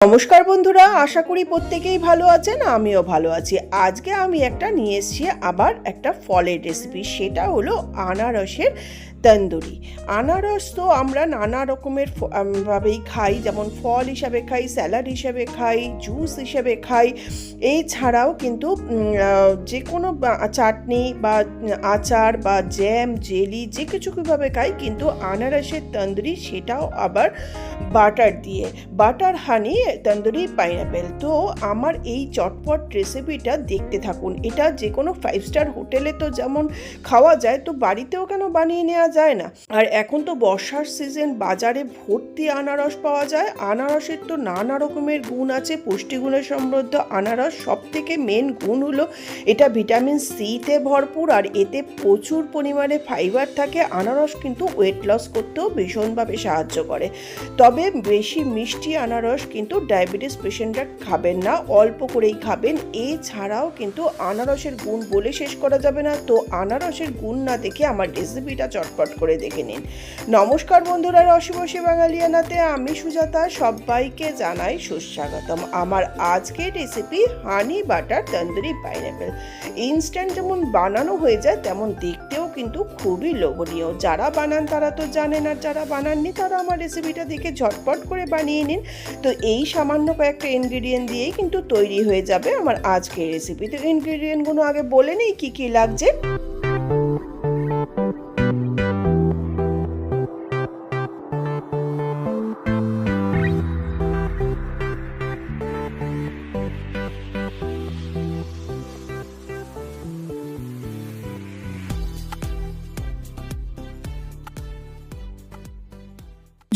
নমস্কার বন্ধুরা, আশা করি প্রত্যেকেই ভালো আছেন, আমিও ভালো আছি। আজকে আমি একটা নিয়ে এসেছি, আবার একটা ফলের রেসিপি সেটা হলো আনারসের তন্দুরি। আনারস তো আমরা নানা রকমের ভাবেই খাই, যেমন ফল হিসাবে খাই, স্যালাড হিসাবে খাই, জুস হিসাবে খাই। এছাড়াও কিন্তু যে কোনো চাটনি বা আচার বা জ্যাম, জেলি যে কিছু কীভাবে খাই, কিন্তু আনারসের তন্দুরি সেটাও আবার বাটার দিয়ে। Butter, honey, tandoori, pineapple. তো আমার এই চটপট রেসিপিটা দেখতে থাকুন। এটা যে কোনো ফাইভ স্টার হোটেলে তো যেমন খাওয়া যায়, তো বাড়িতেও কেন বানিয়ে নেওয়া যায় না। আর এখন তো বর্ষার সিজন বাজারে ভর্তি আনারস পাওয়া যায়। আনারসের তো নানা রকমের গুণ আছে। পুষ্টিগুণে সমৃদ্ধ আনারস সব থেকে মেন গুণ হলো এটা ভিটামিন সিতে ভরপুর আর এতে প্রচুর পরিমাণে ফাইবার থাকে। আনারস কিন্তু ওয়েট লস করতেও ভীষণভাবে সাহায্য করে। তবে বেশি মিষ্টি আনারস কিন্তু ডায়াবেটিস পেশেন্টরা খাবেন না। অল্প করেই খাবেন। এছাড়াও কিন্তু আনারসের গুণ বলে শেষ করা যাবে না। তো আনারসের গুণ না দেখে আমার রেসিপিটা চটপট করে দেখে নিন। নমস্কার বন্ধুরা রসবসী বাঙালিয়ানাতে আমি সুজাতা, সবাইকে জানাই সুস্বাগতম। আমার আজকের recipe honey butter tandoori pineapple instant যেমন বানানো হয়ে যায়, তেমন দেখতেও কিন্তু খুবই লোভনীয়। যারা বানান তারা তো জানেন, আর যারা বানাননি তারা আমার রেসিপিটা দেখে ঝটপট করে বানিয়ে নিন। তো এই সামান্য কয়েকটা ইনগ্রিডিয়েন্ট দিয়েই কিন্তু তৈরি হয়ে যাবে আমার আজকের রেসিপি তো ইনগ্রিডিয়েন্টগুলো আগে বলে নেই, কী কী লাগছে?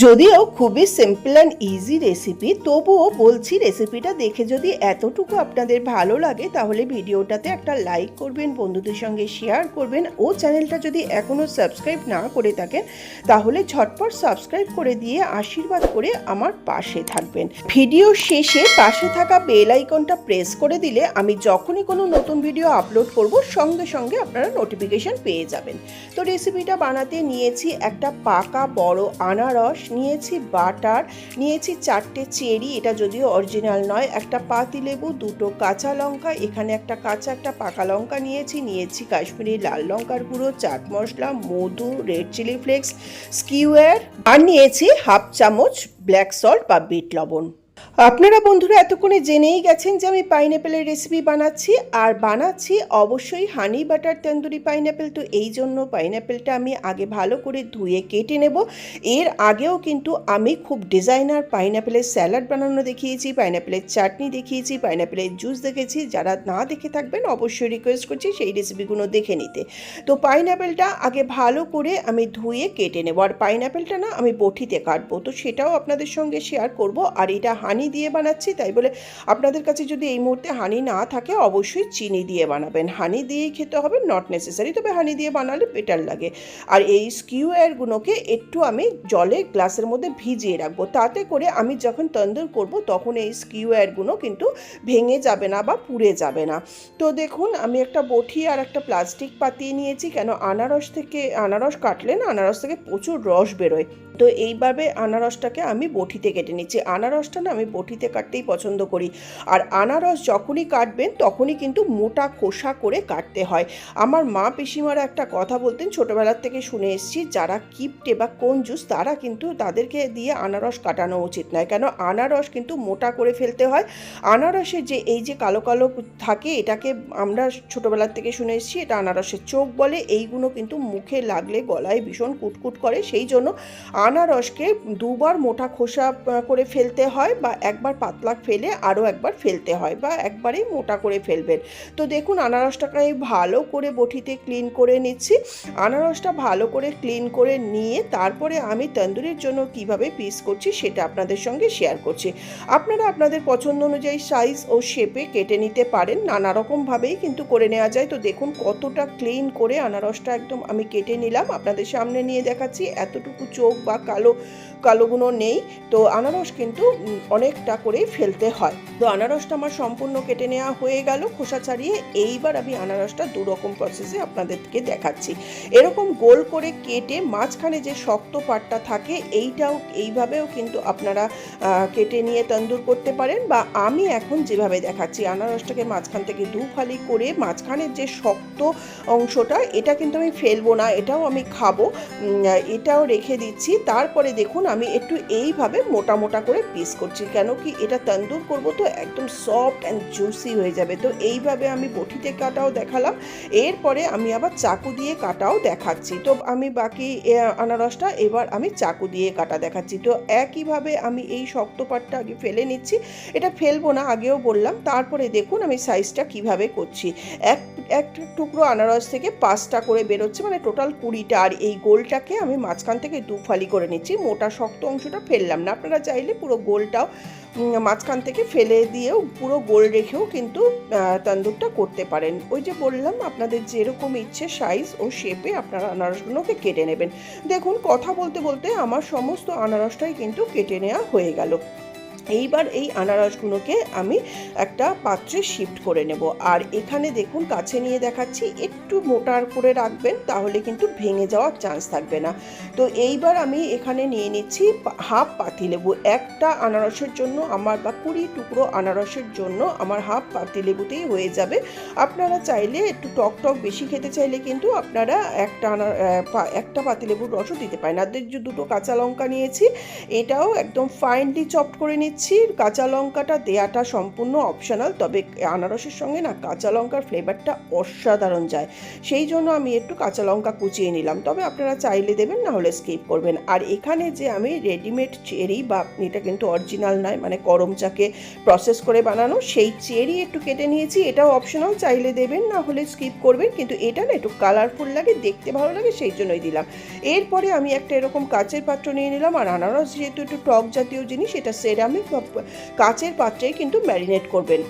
যদিও খুবই সিম্পল অ্যান্ড ইজি রেসিপি তবুও বলছি রেসিপিটা দেখে যদি এতটুকু আপনাদের ভালো লাগে, তাহলে ভিডিওটাতে একটা লাইক করবেন, বন্ধুদের সঙ্গে শেয়ার করবেন। ও চ্যানেলটা যদি এখনও সাবস্ক্রাইব না করে থাকেন, তাহলে ঝটপট সাবস্ক্রাইব করে দিয়ে আশীর্বাদ করে আমার পাশে থাকবেন। ভিডিও শেষে পাশে থাকা বেল আইকনটা প্রেস করে দিলে আমি যখনই কোনো নতুন ভিডিও আপলোড করব, সঙ্গে সঙ্গে আপনারা নোটিফিকেশন পেয়ে যাবেন। তো রেসিপিটা বানাতে নিয়েছি একটা পাকা, বড় আনারস নিয়েছি বাটার, নিয়েছি চারটে চেরি, এটা যদিও অরিজিনাল নয়, একটা পাতি লেবু, দুটো কাঁচা লঙ্কা, এখানে একটা কাঁচা, একটা পাকা লঙ্কা নিয়েছি নিয়েছি কাশ্মীরি লাল লঙ্কার গুঁড়ো, চাট মশলা, মধু রেড চিলি ফ্লেক্স স্কিউয়ার আর নিয়েছি হাফ চামচ ব্ল্যাক সল্ট বা বিট লবণ। আপনারা বন্ধুরা এতক্ষণে জেনেই গেছেন যে আমি পাইনঅ্যাপেলের রেসিপি বানাচ্ছি, আর বানাচ্ছি অবশ্যই হানি বাটার তন্দুরি পাইনঅ্যাপেল তো এই জন্য পাইনঅ্যাপেলটা আমি আগে ভালো করে ধুয়ে কেটে নেব। এর আগেও কিন্তু আমি খুব ডিজাইনার পাইনঅ্যাপেলের স্যালাড বানানো দেখিয়েছি পাইনঅ্যাপেলের চাটনি দেখিয়েছি পাইনঅ্যাপেলের জুস দেখেছি। যারা না দেখে থাকবেন, অবশ্যই রিকোয়েস্ট করছি সেই রেসিপিগুলো দেখে নিতে। তো পাইনঅ্যাপেলটা আগে ভালো করে আমি ধুয়ে কেটে নেব। আর পাইনঅ্যাপেলটা না আমি বটিতে কাটবো, তো সেটাও আপনাদের সঙ্গে শেয়ার করব। আর এটা হানি দিয়ে বানাচ্ছি, তাই বলে আপনাদের কাছে যদি এই মুহূর্তে হানি না থাকে, অবশ্যই চিনি দিয়ে বানাবেন। হানি দিয়েই খেতে হবে নট নেসেসারি তবে হানি দিয়ে বানালে বেটার লাগে। আর এই স্কিউয়ারগুলোকে একটু আমি জলে গ্লাসের মধ্যে ভিজিয়ে রাখব। তাতে করে আমি যখন তন্দুর করব, তখন এই স্কিউয়ারগুলো কিন্তু ভেঙে যাবে না বা পুড়ে যাবে না। তো দেখুন, আমি একটা বটি আর একটা প্লাস্টিক পাতিয়ে নিয়েছি, কেন আনারস থেকে, আনারস কাটলে না, আনারস থেকে প্রচুর রস বেরোয়। তো এইভাবে আনারসটাকে আমি বটিতে কেটে নিচ্ছি। আনারসটা না আমি বটিতে কাটতেই পছন্দ করি। আর আনারস যখনই কাটবেন, তখনই কিন্তু মোটা খোসা করে কাটতে হয়। আমার মা পিসিমারা একটা কথা বলতেন, ছোটোবেলার থেকে শুনে এসেছি, যারা কিপটে বা কোন জুস, তারা কিন্তু তাদেরকে দিয়ে আনারস কাটানো উচিত নয়। কেন? আনারস কিন্তু মোটা করে ফেলতে হয়। আনারসের যে এই যে কালো কালো থাকে, এটাকে আমরা ছোটোবেলার থেকে শুনে এসেছি, এটা আনারসের চোখ বলে। এইগুলো কিন্তু মুখে লাগলে গলায় ভীষণ কুটকুট করে। সেই জন্য আনারসকে দুবার মোটা খোসা করে ফেলতে হয় বা একবার পাতলা ফেলে আরও একবার ফেলতে হয় বা একবারেই মোটা করে ফেলবেন। তো দেখুন, আনারসটাকে ভালো করে বটিতে ক্লিন করে নিচ্ছি। আনারসটা ভালো করে ক্লিন করে নিয়ে তারপরে আমি তন্দুরির জন্য কীভাবে পিস করছি সেটা আপনাদের সঙ্গে শেয়ার করছি। আপনারা আপনাদের পছন্দ অনুযায়ী সাইজ ও শেপে কেটে নিতে পারেন। নানা রকমভাবেই কিন্তু করে নেওয়া যায়। তো দেখুন, কতটা ক্লিন করে আনারসটা একদম আমি কেটে নিলাম। আপনাদের সামনে নিয়ে দেখাচ্ছি। এতটুকু চোখ বা কালো কালোগুলো নেই। তো আনারস কিন্তু অনেকটা করেই ফেলতে হয়। তো আনারসটা আমার সম্পূর্ণ কেটে নেওয়া হয়ে গেল, খোসা ছাড়িয়ে। এইবার আমি আনারসটা দু রকম প্রসেসে আপনাদেরকে দেখাচ্ছি। এরকম গোল করে কেটে মাঝখানে যে শক্ত পাটটা থাকে, এইটাও এইভাবেও কিন্তু আপনারা কেটে নিয়ে তন্দুর করতে পারেন বা আমি এখন যেভাবে দেখাচ্ছি, আনারসটাকে মাঝখান থেকে দু ফালি করে মাঝখানের যে শক্ত অংশটা, এটা কিন্তু আমি ফেলব না, এটাও আমি খাব। এটাও রেখে দিচ্ছি। তারপরে দেখুন আমি একটু এইভাবে মোটা মোটা করে পিস করছি। কেন কি এটা তন্দুর করব তো একদম সফট অ্যান্ড জুসি হয়ে যাবে। তো এইভাবে আমি বটিতে কাটাও দেখালাম। এরপরে আমি আবার চাকু দিয়ে কাটাও দেখাচ্ছি। তো আমি বাকি আনারসটা এবার আমি চাকু দিয়ে কাটা দেখাচ্ছি। তো একইভাবে আমি এই শক্ত পাটটা আগে ফেলে নিচ্ছি। এটা ফেলব না, আগেও বললাম। তারপরে দেখুন আমি সাইজটা কীভাবে করছি। এক এক টুকরো আনারস থেকে পাঁচটা করে বেরোচ্ছে। মানে টোটাল কুড়িটা। আর এই গোলটাকে আমি মাঝখান থেকে দু ফালি করে নিচ্ছি, মোটা শক্ত অংশটা ফেললাম না। আপনারা চাইলে পুরো গোলটাও মাঝখান থেকে ফেলে দিয়েও, পুরো গোল রেখেও কিন্তু তান্দুরটা করতে পারেন। ওই যে বললাম, আপনাদের যেরকম ইচ্ছে সাইজ ও শেপে আপনারা আনারসগুলোকে কেটে নেবেন। দেখুন, কথা বলতে বলতে আমার সমস্ত আনারসটাই কিন্তু কেটে নেওয়া হয়ে গেল। এইবার এই আনারসগুলোকে আমি একটা পাত্রে শিফট করে নেব। আর এখানে দেখুন, কাছে নিয়ে দেখাচ্ছি, একটু মোটার করে রাখবেন, তাহলে কিন্তু ভেঙে যাওয়ার চান্স থাকবে না। তো এইবার আমি এখানে নিয়ে নিচ্ছি হাফ পাতিলেবু একটা আনারসের জন্য আমার বা কুড়ি টুকরো আনারসের জন্য আমার হাফ পাতিলেবুতেই হয়ে যাবে। আপনারা চাইলে একটু টক টক বেশি খেতে চাইলে কিন্তু আপনারা একটা আনার একটা পাতিলেবুর রসও দিতে পারেন। আর দুটো কাঁচা লঙ্কা নিয়েছি। এটাও একদম ফাইনলি চপ করে নিচ্ছি। কাঁচা লঙ্কাটা দেয়াটা সম্পূর্ণ অপশনাল তবে আনারসের সঙ্গে না কাঁচা লঙ্কার ফ্লেভারটা অসাধারণ যায়। সেই জন্য আমি একটু কাঁচা লঙ্কা কুচিয়ে নিলাম, তবে আপনারা চাইলে দেবেন, না হলে স্কিপ করবেন। আর এখানে যে আমি রেডিমেড চেরি বা এটা কিন্তু অরিজিনাল নয় মানে করমচাকে প্রসেস করে বানানো, সেই চেরি একটু কেটে নিয়েছি, এটাও অপশনাল চাইলে দেবেন, না হলে স্কিপ করবেন, কিন্তু এটা না একটু কালারফুল লাগে, দেখতে ভালো লাগে, সেই জন্যই দিলাম। এরপরে আমি একটা এরকম কাচের পাত্র নিয়ে নিলাম, আর আনারস যেহেতু একটু টক জাতীয় জিনিস, এটা সেরামিক কাচের পাত্রে কিন্তু ম্যারিনেট করবেন।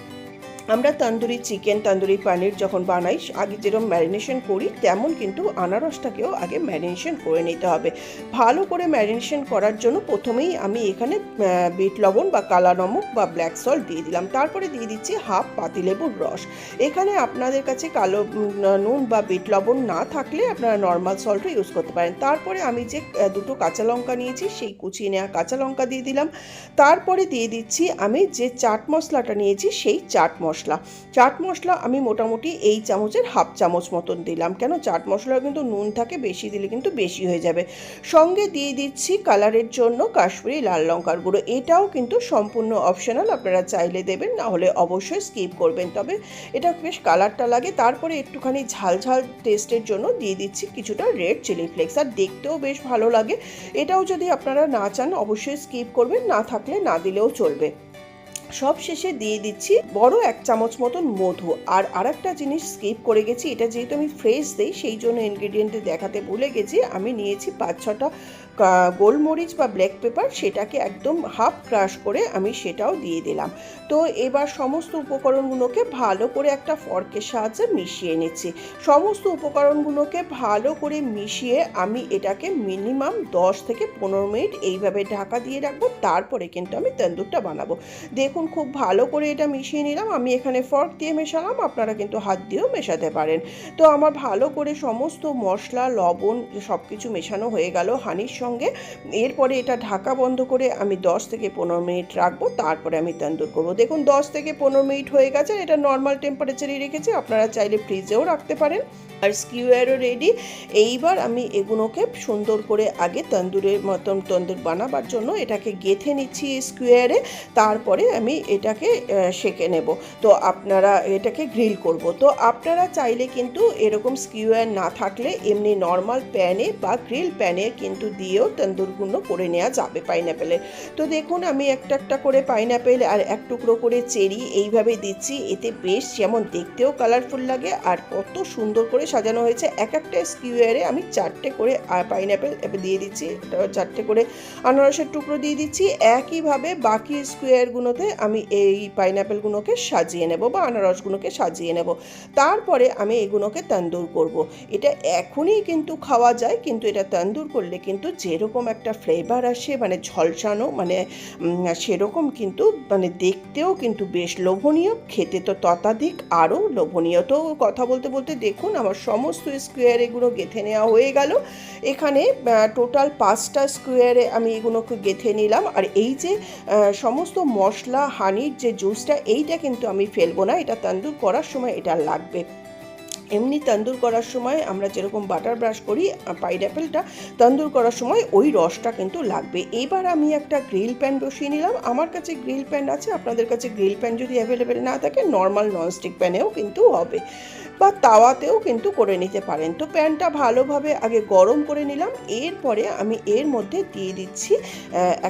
আমরা তন্দুরি চিকেন, তন্দুরি পনির যখন বানাই, আগে যেরকম ম্যারিনেশন করি, তেমন কিন্তু আনারসটাকেও আগে ম্যারিনেশন করে নিতে হবে। ভালো করে ম্যারিনেশন করার জন্য প্রথমেই আমি এখানে বিট লবণ বা কালা নমক বা ব্ল্যাক সল্ট দিয়ে দিলাম। তারপরে দিয়ে দিচ্ছি হাফ পাতিলেবুর রস। এখানে আপনাদের কাছে কালো নুন বা বিট লবণ না থাকলে আপনারা নর্মাল সল্টও ইউজ করতে পারেন। তারপরে আমি যে দুটো কাঁচা লঙ্কা নিয়েছি, সেই কুচিয়ে নেওয়া কাঁচা লঙ্কা দিয়ে দিলাম। তারপরে দিয়ে দিচ্ছি আমি যে চাট মশলাটা নিয়েছি, সেই চাট মশলা। চাট মশলা আমি মোটামুটি এই চামচের হাফ চামচ মতন দিলাম। কেন? চাট মশলা কিন্তু নুন থাকে, বেশি দিলে কিন্তু বেশি হয়ে যাবে। সঙ্গে দিয়ে দিচ্ছি কালারের জন্য কাশ্মীরি লাল লঙ্কার গুঁড়ো। এটাও কিন্তু সম্পূর্ণ অপশনাল আপনারা চাইলে দেবেন, না হলে অবশ্যই স্কিপ করবেন। তবে এটা বেশ কালারটা লাগে। তারপরে একটুখানি ঝাল ঝাল টেস্টের জন্য দিয়ে দিচ্ছি কিছুটা রেড চিলি ফ্লেক্স আর দেখতেও বেশ ভালো লাগে। এটাও যদি আপনারা না চান, অবশ্যই স্কিপ করবেন। না থাকলে না দিলেও চলবে। সব শেষে দিয়ে দিচ্ছি বড় এক চামচ মতন মধু। আর আরেকটা জিনিস স্কিপ করে গেছি, এটা যেহেতু আমি ফ্রেশ দিই, সেই জন্য ইনগ্রিডিয়েন্টে দেখাতে ভুলে গেছি। আমি নিয়েছি পাঁচ ছটা গোলমরিচ বা ব্ল্যাক পেপার সেটাকে একদম হাফ ক্রাশ করে আমি সেটাও দিয়ে দিলাম। তো এবার সমস্ত উপকরণগুলোকে ভালো করে একটা ফর্কের সাহায্যে মিশিয়ে নিচ্ছি। সমস্ত উপকরণগুলোকে ভালো করে মিশিয়ে আমি এটাকে মিনিমাম দশ থেকে পনেরো মিনিট এইভাবে ঢাকা দিয়ে রাখব, তারপরে কিন্তু আমি তন্দুরটা বানাবো। দেখুন, খুব ভালো করে এটা মিশিয়ে নিলাম। আমি এখানে ফর্ক দিয়ে মেশালাম, আপনারা কিন্তু হাত দিয়েও মেশাতে পারেন। তো আমার ভালো করে সমস্ত মশলা, লবণ সব কিছু মেশানো হয়ে গেল। হানির সঙ্গে এরপরে এটা ঢাকা বন্ধ করে আমি দশ থেকে পনেরো মিনিট রাখব, তারপরে আমি তন্দুর করব। দেখুন, দশ থেকে পনেরো মিনিট হয়ে গেছে এটা নর্মাল টেম্পারেচারই রেখেছি, আপনারা চাইলে ফ্রিজেও রাখতে পারেন। আর স্কিউয়ারও রেডি এইবার আমি এগুলোকে সুন্দর করে আগে তন্দুরের মতন তন্দুর বানাবার জন্য এটাকে গেথে নিচ্ছি স্কোয়ারে তারপরে আমি এটাকে সেঁকে নেব। তো আপনারা এটাকে গ্রিল করব। তো আপনারা চাইলে কিন্তু এরকম স্কিউয়ার না থাকলে, এমনি নর্মাল প্যানে বা গ্রিল প্যানে কিন্তু দিয়েও তন্দুরগুলো করে নেওয়া যাবে পাইনঅ্যাপেলের তো দেখুন, আমি একটা একটা করে পাইনঅ্যাপেল আর এক টুকরো করে চেরি এইভাবে দিচ্ছি। এতে বেশ যেমন দেখতেও কালারফুল লাগে আর কত সুন্দর করে সাজানো হয়েছে। এক একটা স্কিউয়ারে আমি চারটে করে পাইনঅ্যাপেল দিয়ে দিচ্ছি। চারটে করে আনারসের টুকরো দিয়ে দিচ্ছি। একইভাবে বাকি স্কোয়ারগুলোতে আমি এই পাইনঅ্যাপেলগুলোকে সাজিয়ে নেব বা আনারসগুলোকে সাজিয়ে নেব। তারপরে আমি এগুলোকে তন্দুর করব। এটা এখনই কিন্তু খাওয়া যায়, কিন্তু এটা তন্দুর করলে কিন্তু যেরকম একটা ফ্লেভার আসে মানে ঝলসানো মানে সেরকম কিন্তু মানে দেখতেও কিন্তু বেশ লোভনীয়, খেতে তো ততাধিক আরও লোভনীয়। তো কথা বলতে বলতে দেখুন, আমার সমস্ত স্কোয়ার এগুলো গেঁথে নেওয়া হয়ে গেল। এখানে টোটাল পাঁচটা স্কোয়ারে আমি এগুলোকে গেথে নিলাম। আর এই যে সমস্ত মশলা হানির যে জুসটা এইটা কিন্তু আমি ফেলব না, এটা তন্দুর করার সময় এটা লাগবে। এমনি তন্দুর করার সময় আমরা যেরকম বাটার ব্রাশ করি পাইনঅ্যাপেলটা তন্দুর করার সময় ওই রসটা কিন্তু লাগবে। এবার আমি একটা গ্রিল প্যান বসিয়ে নিলাম। আমার কাছে গ্রিল প্যান আছে, আপনাদের কাছে গ্রিল প্যান যদি অ্যাভেলেবেল না থাকে নর্মাল ননস্টিক প্যানেও কিন্তু হবে। বা তাওয়াতেও কিন্তু করে নিতে পারেন। তো প্যানটা ভালোভাবে আগে গরম করে নিলাম। এরপরে আমি এর মধ্যে দিয়ে দিচ্ছি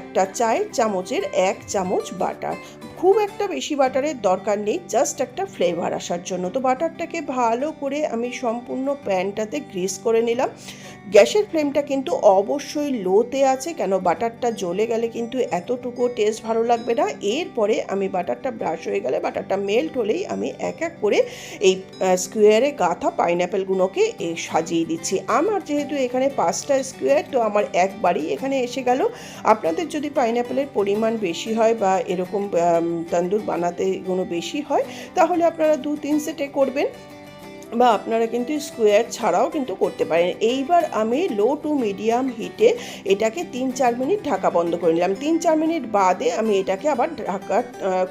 একটা চায়ের চামচের এক চামচ বাটার। খুব একটা বেশি বাটারের দরকার নেই জাস্ট একটা ফ্লেভার আসার জন্য। তো বাটারটাকে ভালো করে আমি সম্পূর্ণ প্যানটাতে গ্রিস করে নিলাম। গ্যাসের ফ্লেমটা কিন্তু অবশ্যই লোতে আছে, কেন বাটারটা জ্বলে গেলে কিন্তু এতটুকু টেস্ট ভালো লাগবে না। এরপরে আমি বাটারটা ব্রাশ হয়ে গেলে বাটারটা মেল্ট হলেই আমি এক এক করে এই স্কোয়ারে গাঁথা পাইনঅ্যাপেলগুলোকে সাজিয়ে দিচ্ছি। আমার যেহেতু এখানে পাঁচটা স্কোয়ার তো আমার একবারই এখানে এসে গেল। আপনাদের যদি পাইনঅ্যাপেলের পরিমাণ বেশি হয় বা এরকম তন্দুর বানাতে এগুলো বেশি হয়, তাহলে আপনারা দু তিন সেটে করবেন। বা আপনারা কিন্তু স্কোয়ার ছাড়াও কিন্তু করতে পারেন। এইবার আমি লো টু মিডিয়াম হিটে এটাকে তিন চার মিনিট ঢাকা বন্ধ করে নিলাম। তিন চার মিনিট বাদে আমি এটাকে আবার ঢাকা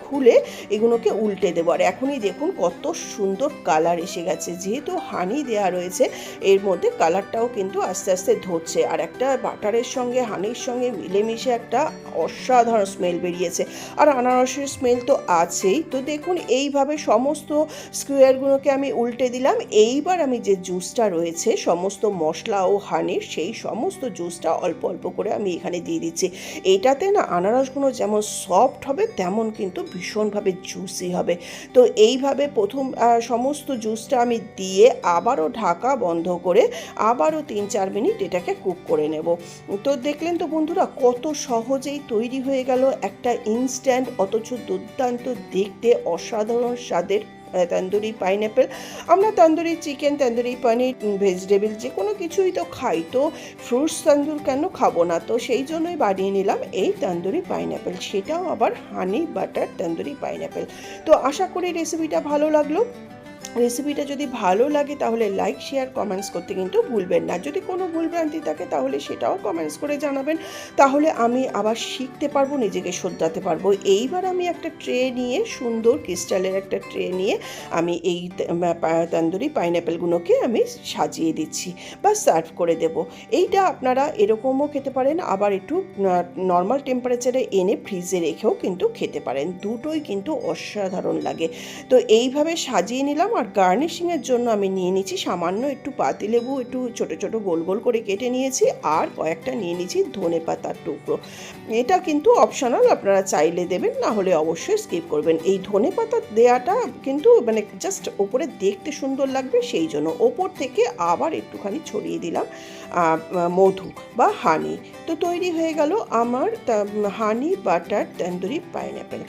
খুলে এগুলোকে উল্টে দেবো। আর এখনই দেখুন কত সুন্দর কালার এসে গেছে। যেহেতু হানি দেওয়া রয়েছে, এর মধ্যে কালারটাও কিন্তু আস্তে আস্তে ধরছে। আর একটা বাটারের সঙ্গে হানির সঙ্গে মিলেমিশে একটা অসাধারণ স্মেল বেরিয়েছে। আর আনারসের স্মেল তো আছেই। তো দেখুন এইভাবে সমস্ত স্কোয়ারগুলোকে আমি উল্টে দিলাম। এইবার আমি যে জুসটা রয়েছে, সমস্ত মশলা ও হানির সেই সমস্ত জুসটা অল্প অল্প করে আমি এখানে দিয়ে দিচ্ছি। এটাতে না আনারসগুলো যেমন সফট হবে, তেমন কিন্তু ভীষণভাবে জুসি হবে। তো এইভাবে প্রথম সমস্ত জুসটা আমি দিয়ে আবারও ঢাকা বন্ধ করে আবারও তিন চার মিনিট এটাকে কুক করে নেব। তো দেখলেন তো বন্ধুরা, কত সহজেই তৈরি হয়ে গেল একটা ইনস্ট্যান্ট অথচ দুর্দান্ত, দেখতে অসাধারণ স্বাদের তন্দুরি পাইনঅ্যাপেল আমরা তন্দুরি চিকেন তন্দুরি পনির ভেজিটেবল যে কোনো কিছুই তো খাই, তো ফ্রুটস তন্দুর কেন খাব না? তো সেই জন্যই বানিয়ে নিলাম এই তন্দুরি পাইনঅ্যাপেল সেটাও আবার হানি বাটার তন্দুরি পাইনঅ্যাপেল তো আশা করি রেসিপিটা ভালো লাগল। রেসিপিটা যদি ভালো লাগে, তাহলে লাইক শেয়ার কমেন্টস করতে কিন্তু ভুলবেন না। যদি কোনো ভুলভ্রান্তি থাকে, তাহলে সেটাও কমেন্টস করে জানাবেন। তাহলে আমি আবার শিখতে পারব, নিজেকে শোধরাতে পারব। এইবার আমি একটা ট্রে নিয়ে, সুন্দর ক্রিস্টালের একটা ট্রে নিয়ে, আমি এই তন্দুরি পাইনঅ্যাপেলগুলোকে আমি সাজিয়ে দিচ্ছি বা সার্ভ করে দেব। এইটা আপনারা এরকমও খেতে পারেন, আবার একটু নর্মাল টেম্পারেচারে এনে ফ্রিজে রেখেও কিন্তু খেতে পারেন। দুটোই কিন্তু অসাধারণ লাগে। তো এইভাবে সাজিয়ে নিলাম আর গার্নিশিংয়ের জন্য আমি নিয়ে নিচ্ছি সামান্য একটু পাতিলেবু একটু ছোট ছোট গোল গোল করে কেটে নিয়েছি আর কয়েকটা নিয়ে নিচ্ছি ধনে পাতার টুকরো। এটা কিন্তু অপশনাল আপনারা চাইলে দেবেন, না হলে অবশ্যই স্কিপ করবেন। এই ধনে পাতা দেওয়াটা কিন্তু মানে জাস্ট ওপরে দেখতে সুন্দর লাগবে, সেই জন্য ওপর থেকে আবার একটুখানি ছড়িয়ে দিলাম মধু বা হানি তো তৈরি হয়ে গেল আমার হানি বাটার তন্দুরি পাইনঅ্যাপেল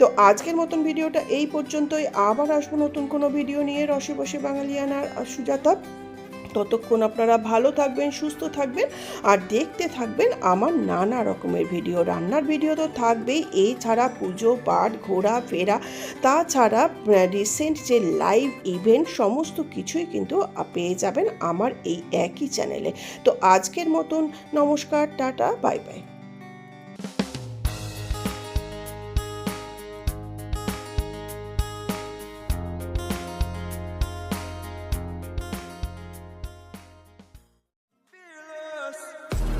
তো আজকের মতন ভিডিওটা এই পর্যন্তই। আবার আসব নতুন কোনো ভিডিও নিয়ে রসে বসে বাঙালিয়ানার সুজাতা। ততক্ষণ আপনারা ভালো থাকবেন, সুস্থ থাকবেন আর দেখতে থাকবেন আমার নানা রকমের ভিডিও। রান্নার ভিডিও তো থাকবেই, এছাড়া পুজো পাঠ ঘোরা ফেরা, তাছাড়া রিসেন্ট যে লাইভ ইভেন্ট সমস্ত কিছুই কিন্তু পেয়ে যাবেন আমার এই একই চ্যানেলে তো আজকের মতন নমস্কার, tata bye bye